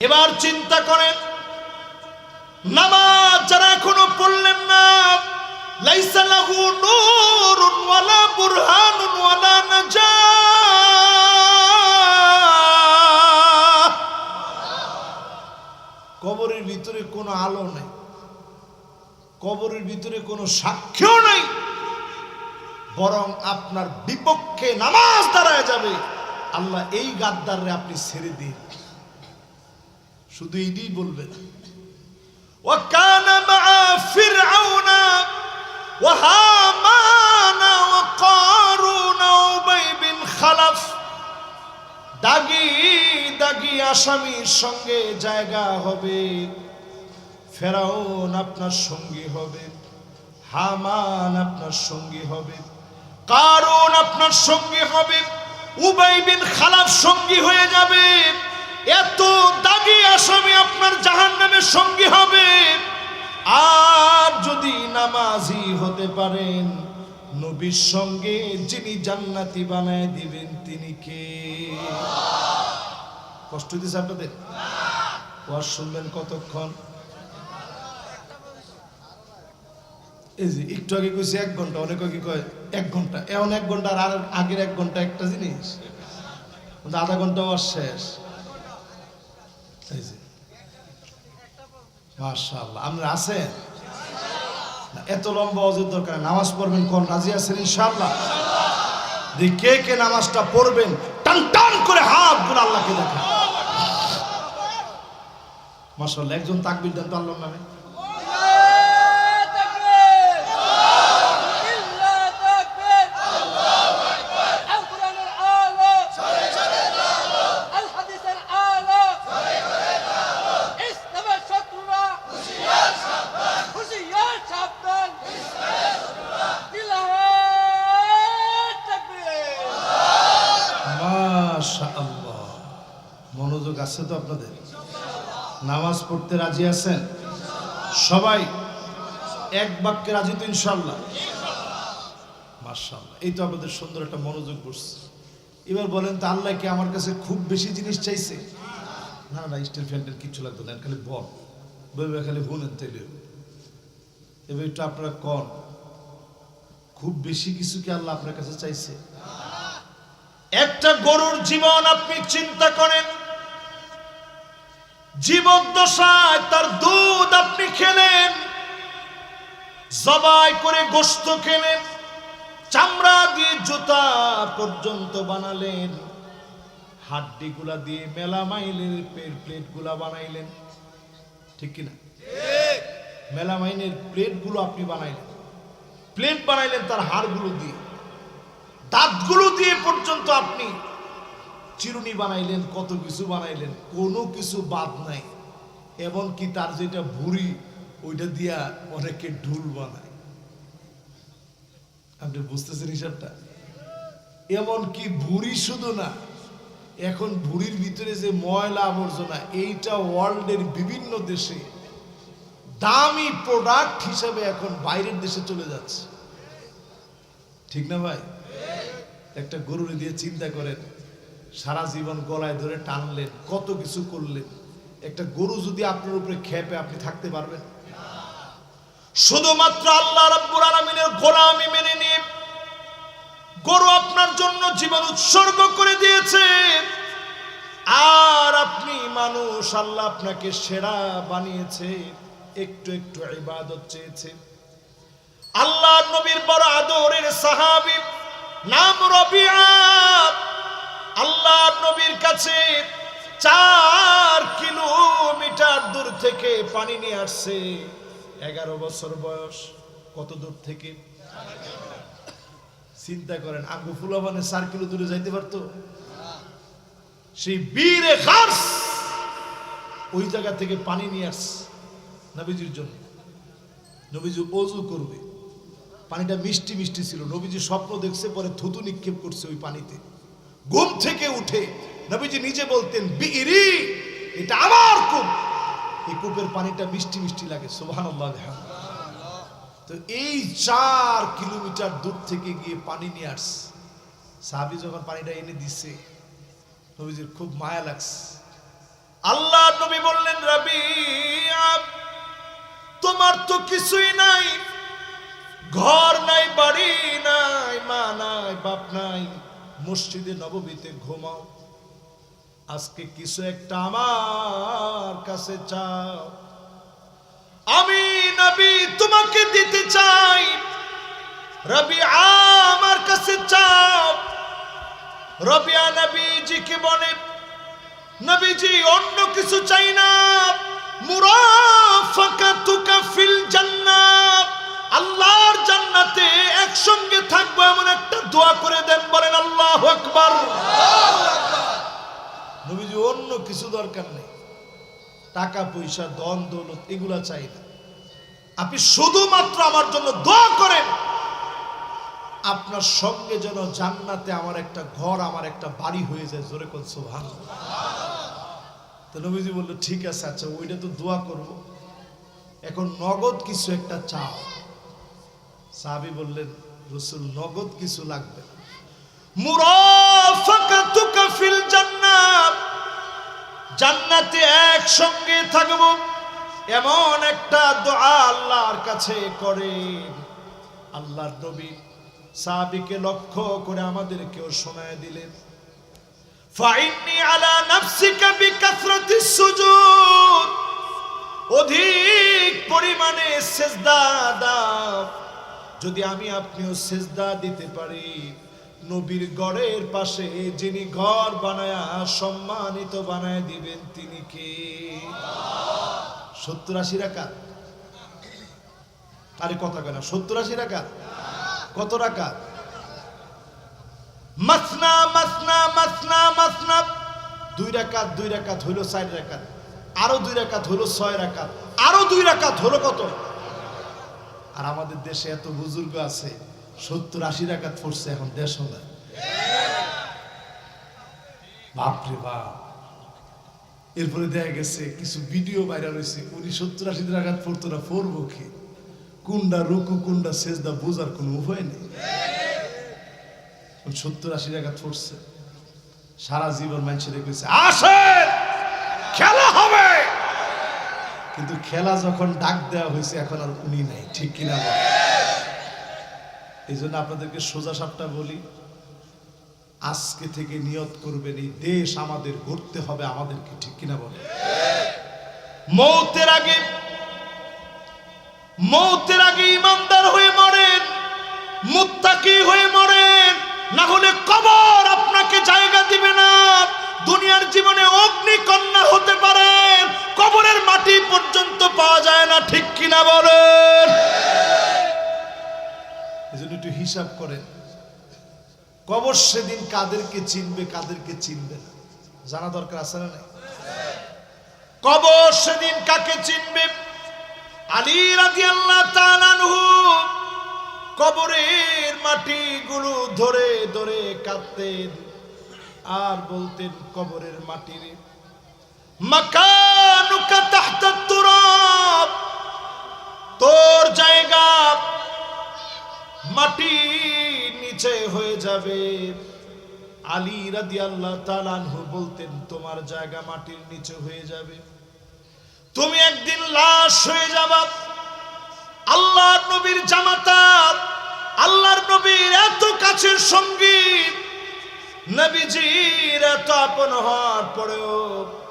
এবার চিন্তা করেন, নামাজ যারা এখনও পড়লেন না, লাইসা কবরের ভিতরে কোনো আলো নাই, কবরের ভিতরে কোনো সাক্ষ্য নাই, বরং আপনার বিপক্ষে নামাজ দাঁড়ায় যাবে। আল্লাহ এই গাদ্দাররে আপনি ছেড়ে দিন। শুধু এটাই বলবেন وكان مع فرعون وهامان وقارون وأبي بن خلف দাগি দাগি আসামির সঙ্গে জায়গা হবে ফেরাউন আপনার সঙ্গী হবে হামান আপনার সঙ্গী হবে কারণ আপনার সঙ্গী হবে উবাই বিন খালাফ সঙ্গী হয়ে যাবে এত দাগি আসামি আপনার জাহান নামের সঙ্গী হবে। আর যদি নামাজি হতে পারেন, নবীর সঙ্গে যিনি জান্নাতি বানায় দিবেন, তিনি কে? কষ্ট দিছে আপনাদের? ওয়াজ শুনবেন কতক্ষণ? এই যে একটু আগে কইছি এক ঘণ্টা, অনেক আগে কয় এক ঘণ্টা এমন এক ঘণ্টা আর আগের এক ঘণ্টা একটা জিনিস। আধা ঘণ্টা ওয়াজ শেষ। এই আমরা আছেন? এত লম্বা অজুর দরকার নামাজ পড়বেন কোন? রাজি আছেন ইনশাল্লাহ কে কে নামাজটা পড়বেন, টান টান করে হাতগুলো আল্লাহকে দেখা মাশাআল্লাহ, একজন তাকবির দেন তো আল্লাহর নামে মাশাআল্লাহ মনোযোগ আছে তো আপনাদের নামাজ পড়তে রাজি আছেন? সবাই এক বাক্যে রাজি তো ইনশাল্লাহ মাশাআল্লাহ, এই তো আপনাদের সুন্দর একটা মনোযোগ বসছে। এবার বলেন তো, আল্লাহ কি আমার কাছে খুব বেশি জিনিস চাইছে? না না, স্টিল ফ্যান্টের কিচ্ছু লাগতো না, খালি বল। বইবে খালি হুনেন তেলে। এবার একটু আপনারা কন, খুব বেশি কিছু কি আল্লাহ আপনার কাছে চাইছে? একটা গরুর জীবন আপনি চিন্তা করেন জীবদ্দশায় তার দুধ আপনি খেলেন জবাই করে গোস্ত খেলেন চামড়া দিয়ে জুতা পর্যন্ত বানালেন হাড্ডি গুলা দিয়ে মেলা মাইলের প্লেটগুলা বানাইলেন। ঠিক কিনা? মেলামাইনের প্লেটগুলো আপনি বানাইলেন। প্লেট বানাইলেন তার হাড়গুলো দিয়ে। দাঁতগুলো দিয়ে পর্যন্ত আপনি চিরুনি বানাইলেন, কত কিছু বানাইলেন, কোনো কিছু বাদ নাই। এমনকি তার যেটা ভুড়ি, ওইটা দিয়া অনেকে ঢুল বানায়। আপনি বুঝতেছেন হিসাবটা? এমনকি ভুড়ি শুধু না, এখন ভুড়ির ভিতরে যে ময়লা আবর্জনা, এইটা ওয়ার্ল্ডের বিভিন্ন দেশে দামি প্রোডাক্ট হিসাবে এখন বাইরের দেশে চলে যাচ্ছে। ঠিক না ভাই? একটা গরুর দিয়ে চিন্তা করেন সারা জীবন গলায় ধরে টানলেন, কত কিছু করলেন। একটা গরু যদি আপনার উপরে খেপে, আপনি থাকতে পারবেন? শুধুমাত্র আল্লাহ রাব্বুল আলামিনের গোলামি মেনে নিয়ে গরু আপনার জন্য জীবন উৎসর্গ করে দিয়েছে। আর আপনি মানুষ, আল্লাহ আপনাকে সেরা বানিয়েছে, একটু একটু ইবাদত চেয়েছে। আল্লাহ নবীর বড় আদরের সাহাবী নাম রবিআ। আল্লাহ নবীর কাছে চার কিলোমিটার দূর থেকে পানি নিয়ে আসছে। এগারো বছর বয়স, কত দূর থেকে? চিন্তা করেন, আঙ্গু ফুলা মানে চার কিলো দূরে যাইতে পারতো? সেই বীরে খাস ওই জায়গা থেকে পানি নিয়ে আসছে নবীজির জন্য। নবীজি অজু করবে। পানিটা মিষ্টি মিষ্টি ছিল। নবীজি স্বপ্ন দেখছে, পরে থুতু নিক্ষেপ করছে ওই পানিতে। থেকে উঠে নবীজি নিজে বলতেন বিরি এটা আমার কূপ। এই কূপের পানিটা মিষ্টি মিষ্টি লাগে সোভান তো এই চার কিলোমিটার দূর থেকে গিয়ে পানি নিয়ে আসছে। সাহাবি যখন পানিটা এনে দিছে, নবীজির খুব মায়া লাগছে। আল্লাহ নবী বললেন, রবি তোমার তো কিছুই নাই। ঘর নাই, বাড়ি নাই, মা নাই, বাপ নাই। মসজিদে নববীতে ঘুমাও। আজকে কিছু একটা আমার কাছে চাও। আমি নবী তোমাকে দিতে চাই। রবি আমার কাছে চাও। রবিয়া নবীজিকে বলে, নবীজি, অন্য কিছু চাই না। মুরাফাকাতুকা ফিল জান্নাত। আল্লাহর জান্নাতে একসঙ্গে থাকব এমন একটা দোয়া করে দেন, বলেন আল্লাহু আকবার। নবীজি অন্য কিছু দরকার নেই। টাকা, পয়সা দন দৌলত, এগুলা চাই না। আপনি শুধুমাত্র আমার জন্য দোয়া করেন। আপনার সঙ্গে যেন জান্নাতে আমার একটা ঘর, আমার একটা বাড়ি হয়ে যায়, জোরে কোন সুবহান তো নবীজি বলল, ঠিক আছে আচ্ছা ওইটা তো দোয়া করব। এখন নগদ কিছু একটা চাও। সাহাবি বললেন, রসুল, নগদ কিছু লাগবে জান্নাত। একসঙ্গে থাকব, এমন একটা দোয়া আল্লাহর কাছে করেন। আল্লাহর নবী সাহাবিকে লক্ষ্য করে আমাদেরকেও শোনায় দিলেন ফাইন্নি আলা নাফসিকা বিকাসরাতিস সুজুদ। অধিক পরিমাণে সেজদা দাও। যদি আমি আপনিও সেজদা দিতে পারি, নবীর গড়ের পাশে যিনি ঘর বানায়া সম্মানিত বানায় দিবেন তিনি কে? সত্তর আশি রাখা আরে কথা কেনা সত্তর আশি রাখা কত রাখা মাসনা মাসনা মাসনা মাসনা। দুই রাকাত দুই রাকাত হইল চার রাকাত। আরও দুই রাকাত হইল ছয় রাকাত। আরও দুই রাকাত হলো কত? আর আমাদের দেশে এত বুজুর্গ আছে, সত্তর আশি রাকাত পড়ছে এখন দেশ হলে বাপরে বাপ। এরপরে দেখা গেছে, কিছু ভিডিও ভাইরাল হয়েছে, উনি সত্তর আশি রাকাত পড়তো না, পড়ব কি? কুন্ডা রুকু, কুন্ডা সেজদা বোঝার কোনো উপায় নেই। সত্তর আশি টাকা পড়ছে। সারা জীবন মানুষের কইছে আসেন! খেলা হবে! কিন্তু খেলা যখন ডাক দেওয়া হয়েছে, এখন আর উনি নাই, ঠিক কিনা এই জন্য আপনাদেরকে সোজা সাপটা বলি, আজকে থেকে নিয়ত করবেন, এই দেশ আমাদের গড়তে হবে আমাদেরকে, ঠিক কিনা বলে? মৌতের আগে মৌতের আগে ইমানদার হয়ে মরেন, মুত্তাকি হয়ে মরেন, না হলে কবর আপনাকে জায়গা দিবে না। দুনিয়ার জীবনে অগ্নিকন্যা হতে পারেন কবরের মাটি পর্যন্ত পাওয়া যায় না ঠিক কিনা বলেন? এজন্য একটু হিসাব করেন। কবর সেদিন কাদেরকে চিনবে কাদেরকে চিনবে না? জানা দরকার আছে না কবর সেদিন কাকে চিনবে? আলী তাআলা আনহু। কবরের মাটিগুলো ধরে ধরে কাঁদতেন। আর বলতেন কবরের মাটির মাকানুকা তাহতা তুরাব। তোর জায়গা মাটি নিচে হয়ে যাবে। আলী তাআলা আনহু বলতেন, তোমার জায়গা মাটির নিচে হয়ে যাবে। তুমি একদিন লাশ হয়ে যাবা। আল্লাহর নবীর জামাতা, আল্লাহর নবীর এত কাছের সঙ্গী, নবীজির এত আপন হওয়ার পরেও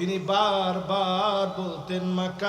তিনি বারবার বলতেন, মাকানুকা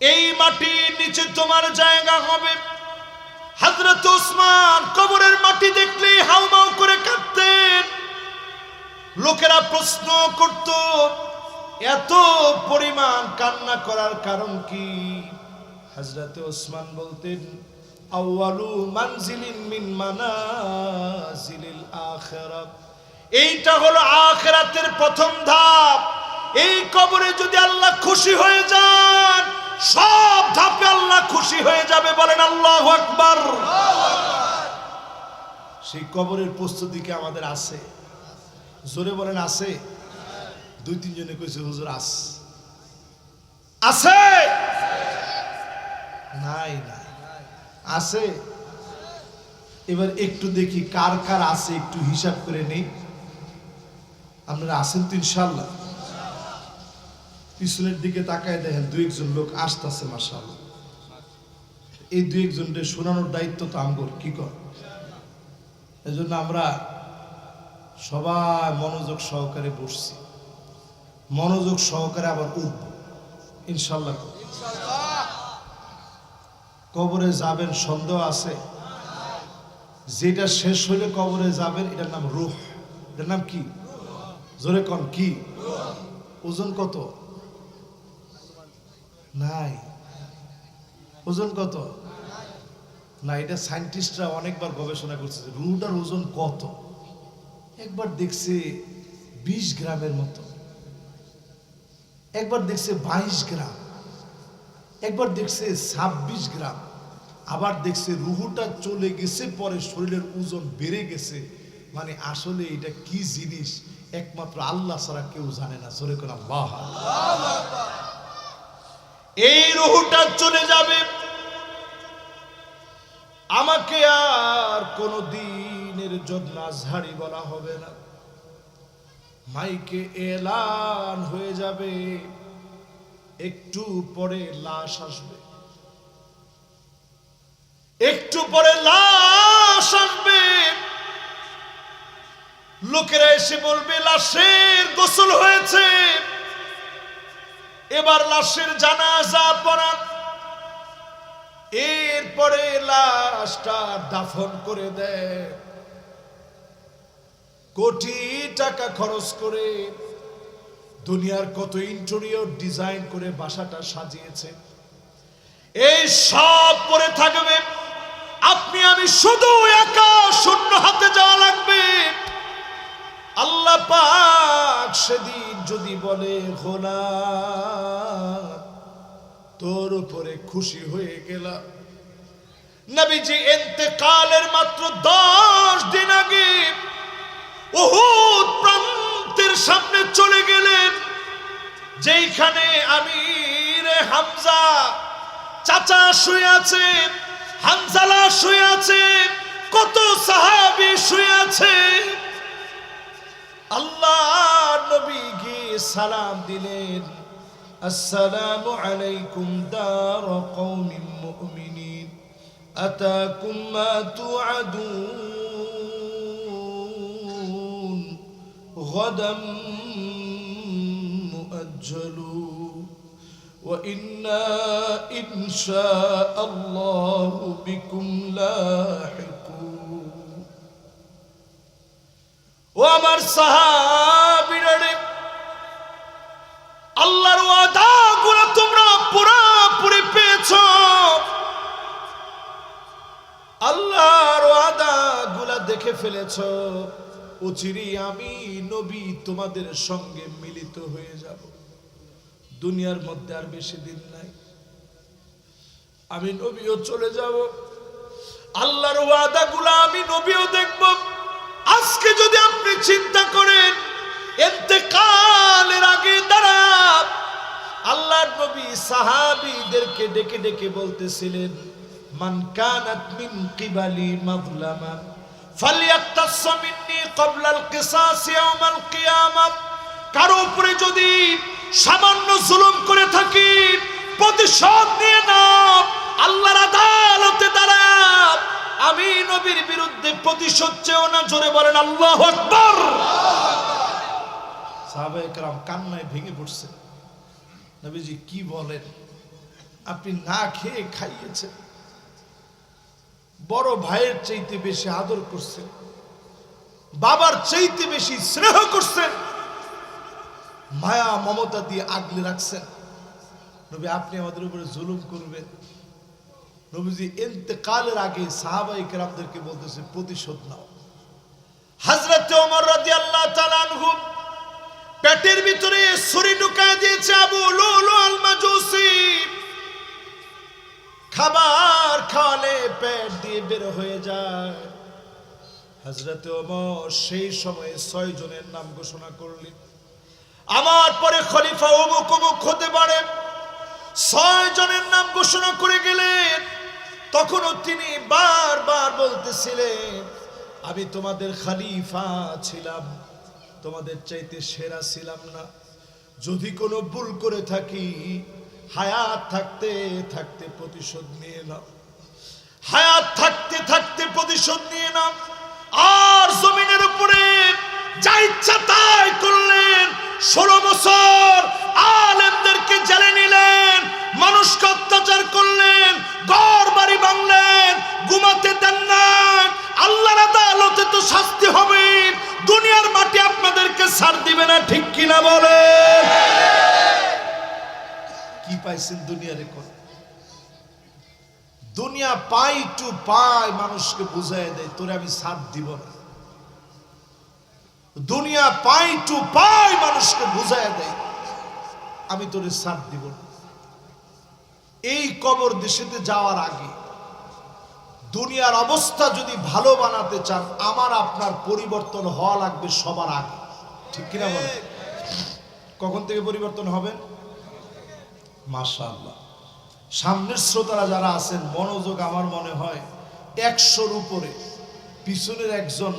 এই মাটির নিচে তোমার জায়গা হবে। হযরত ওসমান কবরের মাটি দেখলে হাউমাউ করে কাঁদতেন। লোকেরা প্রশ্ন করত, এত পরিমাণ কান্না করার কারণ কি? হজরতে ওসমান বলতেন আউয়ালু মানজিলিন মিন মানাজিলিল আখিরাত এইটা হলো আখিরাতের প্রথম ধাপ। এই কবরে যদি আল্লাহ খুশি হয়ে যান, সব ধাপে আল্লাহ খুশি হয়ে যাবে বলেন আল্লাহু আকবার। সেই কবরের প্রস্তুতি কি আমাদের আছে? জোরে বলেন আছে? দুই, তিনজনে কইছে, হুজুর, আস আছে? নাই নাই। আছে? এবার একটু দেখি কার কার আছে, একটু হিসাব করে নেই। আপনারা আছেন তো ইনশাল্লাহ পিছনের দিকে তাকায় দেখেন দু একজন লোক আসতেছে মাসাল্লাহ এই দু একজনের শোনানোর দায়িত্ব তো আমগর, কি কর? এজন্য আমরা সবাই মনোযোগ সহকারে বসছি। মনোযোগ সহকারে আবার উঠব। ইনশাল্লাহ কবরে যাবেন সন্দেহ আছে? যেটা শেষ হলে কবরে যাবেন, এটার নাম রুহ। এটার নাম কি? জোরে কন, কি? ওজন কত? নাই। ওজন কত? না এটা সায়েন্টিস্টরা অনেকবার গবেষণা করছে যে রুহটার ওজন কত? একবার দেখছে বিশ গ্রামের মতো। একবার দেখছে বাইশ গ্রাম। একবার দেখছে ছাব্বিশ গ্রাম, আবার দেখছে রুহুটা চলে গেছে, পরে শরীরের ওজন বেড়ে গেছে। মানে আসলে এটা কি জিনিস? একমাত্র আল্লাহ ছাড়া কেউ জানে না। সরে কোন আল্লাহ। এই রুহুটা চলে যাবে। আমাকে আর কোনো দিনের জন্য আজহারি বলা হবে না। মাইকে এলান হয়ে যাবে। একটু পরে লাশ আসবে। একটু পরে লাশ আসবে। লোকেরা এসে বলবে, লাশের গোসল হয়েছে। এবার লাশের জানাজা পড়ান। এরপরে লাশটা দাফন করে দেয় কোটি টাকা খরচ করে দুনিয়ার কত ইন্টেরিয়র ডিজাইন করে বাসাটা সাজিয়েছে। এই সব পরে থাকবে। আপনি আমি শুধু একা শূন্য হাতে যাওয়া লাগবে। আল্লাহ পাক সেদিন যদি বলে ঘোলা তোর উপরে খুশি হয়ে গেলাম। নবীজি এতেকালের মাত্র দশ দিন আগে উহুদ প্রান্তের সামনে চলে গেলেন। যেইখানে আমির হামজা চাচা শুয়ে আছে হামজালা শুয়ে আছে কত সাহাবি শুয়ে আছে আল্লাহ নবী গিয়ে সালাম দিলেন আসসালামু আলাইকুম দার কওমিন মুমিনিন আতাকুম মা তুআদুন غدا مؤجل وإنا إن شاء الله بكم لاحقون ও আমার সাহাবীরা রে আল্লাহর ওয়াদাগুলো তোমরা পুরোপুরি পেয়েছো আল্লাহর ওয়াদাগুলা দেখে ফেলেছো অচিরেই আমি নবী তোমাদের সঙ্গে মিলিত হয়ে যাব দুনিয়ার মধ্যে আর বেশি দিন নাই। আমি নবীও চলে যাব। আল্লাহর ওয়াদাগুলা আমি নবীও দেখব। আজকে যদি আপনি চিন্তা করেন, এতেকালের আগে দাঁড়া আল্লাহর নবী সাহাবীদেরকে ডেকে ডেকে বলতেছিলেন, মান কানাত মিন কিবালি মাযলামা, ফালিয়াক্তাস মিন্নি ক্বাবলা কিসাস ইয়াউমাল কিয়ামাহ কারও উপরে যদি সামান্য জুলুম করে থাকি, প্রতিশোধ নিয়ে নাও, আল্লাহর আদালতে দ্বারা আমি নবীর বিরুদ্ধে প্রতিশোধ চেয়েও না, জোরে বলেন আল্লাহ আকবর। সাহাবাহাম কান্নায় ভেঙে পড়ছে। নবীজি কি বলেন? আপনি না খেয়ে খাইয়েছেন। বড় ভাইয়ের চাইতে বেশি আদর করছেন। বাবার চাইতে বেশি স্নেহ করছেন। মায়া, মমতা দিয়ে আগলে রাখছেন। নবী, আপনি আমাদের উপরে জুলুম করবেন। নবীজি এতেকালের আগে সাহাবাই কেরামদেরকে বলতেছে, প্রতিশোধ নাও। পেটের ভিতরে দিয়ে বের হয়ে যায়। ওমর সেই সময়ে ছয় জনের নাম ঘোষণা করলেন। আমার পরে খলিফা অমুক অমুক হতে পারে। ছয় জনের নাম ঘোষণা করে গেলেন। তখনও তিনি বারবার বলতেছিলেন, আমি তোমাদের খালিফা ছিলাম, তোমাদের চাইতে সেরা ছিলাম না। যদি কোনো ভুল করে থাকি, হায়াত থাকতে থাকতে প্রতিশোধ নিয়ে নাও। হায়াত থাকতে থাকতে প্রতিশোধ নিয়ে নাও। আর জমিনের উপরে যা ইচ্ছা ষোলো বছর আলেমদেরকে জেলে নিলেন, মানুষকে অত্যাচার করলেন, ঘর বাড়ি ভাঙলেন, ঘুমাতে দেন না আল্লাহর আদালতে তো শাস্তি হবে। দুনিয়ার মাটি আপনাদেরকে ছাড় দিবে না, ঠিক কিনা বলে? কি পাইছেন দুনিয়ার এখন দুনিয়া পাই টু পাই মানুষকে বুঝাই দেয়, তোরে আমি সাথ দিব না। দুনিয়া পাই টু পাই মানুষকে বুঝাই দেয়। আমি তোরে সাথ দিব এই কবর দেশেতে যাওয়ার আগে দুনিয়ার অবস্থা যদি ভালো বানাতে চান, আমার আপনার পরিবর্তন হওয়া লাগবে সবার আগে। ঠিক কিনা বলে কখন থেকে পরিবর্তন হবে? মাশাআল্লাহ। সামনের শ্রোতারা যারা আছেন, মনোযোগ আমার মনে হয় একশোর উপরে, পিছনের একজন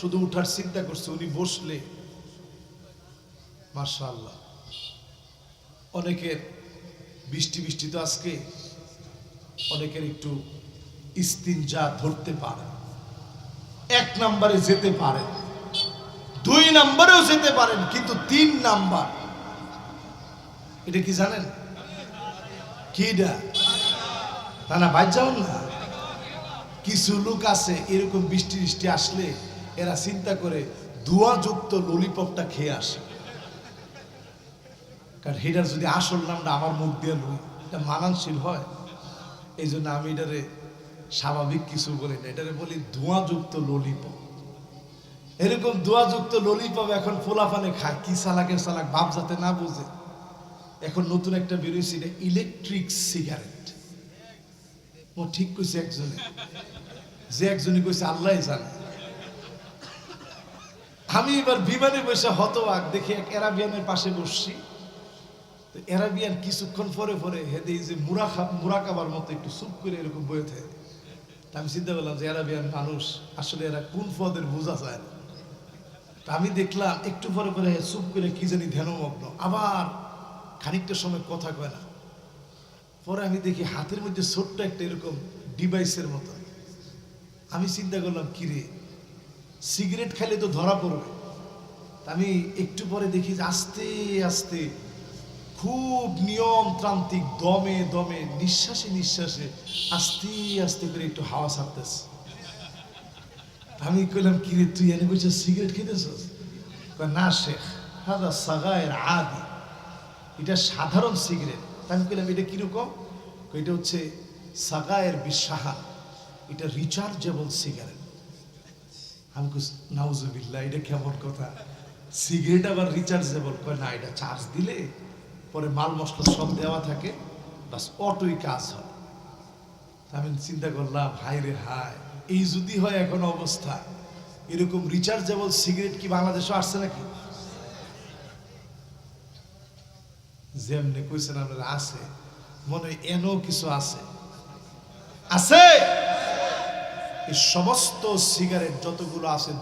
শুধু উঠার চিন্তা করছে, উনি বসলে, মাশাআল্লাহ। অনেকের বৃষ্টি বৃষ্টি তো আজকে, অনেকের একটু ইস্তিনজা ধরতে পারে, এক নাম্বারে যেতে পারেন দুই নাম্বারেও যেতে পারেন, কিন্তু তিন নাম্বার, এটা কি জানেন? কিডা না না, বাইর যাও না। কিছু লোক আছে, এরকম বৃষ্টি বৃষ্টি আসলে এরা চিন্তা করে ধোঁয়াযুক্ত ললিপপটা খেয়ে আসে। কারণ হেটার যদি আসল নামটা আমার মুখ দিয়ে লই, এটা মানানশীল হয়। এই জন্য আমি এটারে স্বাভাবিক কিছু বলি না, এটারে বলি ধোঁয়াযুক্ত ললিপপ এরকম ধোঁয়াযুক্ত ললিপপ এখন ফোলাফানে খায়, কি সালাকের সালাক বাপ যাতে না বুঝে। এখন নতুন একটা বেরোয়েছে, এটা ইলেকট্রিক সিগারেট ও ঠিক কইছে একজনে। যে একজনে কইছে আল্লাহ জানে। আমি এবার বিমানে বসে হতবাক দেখি এক অ্যারাবিয়ানের পাশে বসছি। তো অ্যারাবিয়ান কিছুক্ষণ পরে পরে হেদে যে মুরাখা মুরাকাবার মতো একটু চুপ করে এরকম বয়ে থাকে। আমি চিন্তা করলাম যে অ্যারাবিয়ান মানুষ, আসলে এরা কোন পদের বোঝা যায় না। আমি দেখলাম একটু পরে পরে চুপ করে কি জানি ধ্যানমগ্ন। আবার খানিকটা সময় কথা কয় না। পরে আমি দেখি হাতের মধ্যে ছোট্ট একটা এরকম ডিভাইসের মতো। আমি চিন্তা করলাম, কিরে? সিগারেট খাইলে তো ধরা পড়বে। আমি একটু পরে দেখি আস্তে আস্তে খুব নিয়মতান্ত্রিক, দমে দমে, নিঃশ্বাসে নিঃশ্বাসে আস্তে আস্তে করে একটু হাওয়া ছাড়তেছে। আমি কইলাম, কি রে তুই এনে বলছিস সিগারেট খেতেছস? না শেখ, হাদা সাগায়ের আদি। এটা সাধারণ সিগারেট। আমি কইলাম, এটা কীরকম এটা হচ্ছে সাগায়ের বিশাহা। এটা রিচার্জেবল সিগারেট। নাউজুবিল্লাহ, এটা কেমন কথা? সিগারেট আবার রিচার্জেবল কয়, না, এটা চার্জ দিলে পরে মাল মশলা সব দেওয়া থাকে, বাস অটোই কাজ হয়। আমি চিন্তা করলাম হাই রে হাই এই যদি হয় এখন অবস্থা, এরকম রিচার্জেবল সিগারেট কি বাংলাদেশে আসছে নাকি? যেমনি কইছেন, আপনারা আছে। মনে হয় এনও কিছু আছে। আছে? এই সমস্ত সিগারেট যতগুলো আছে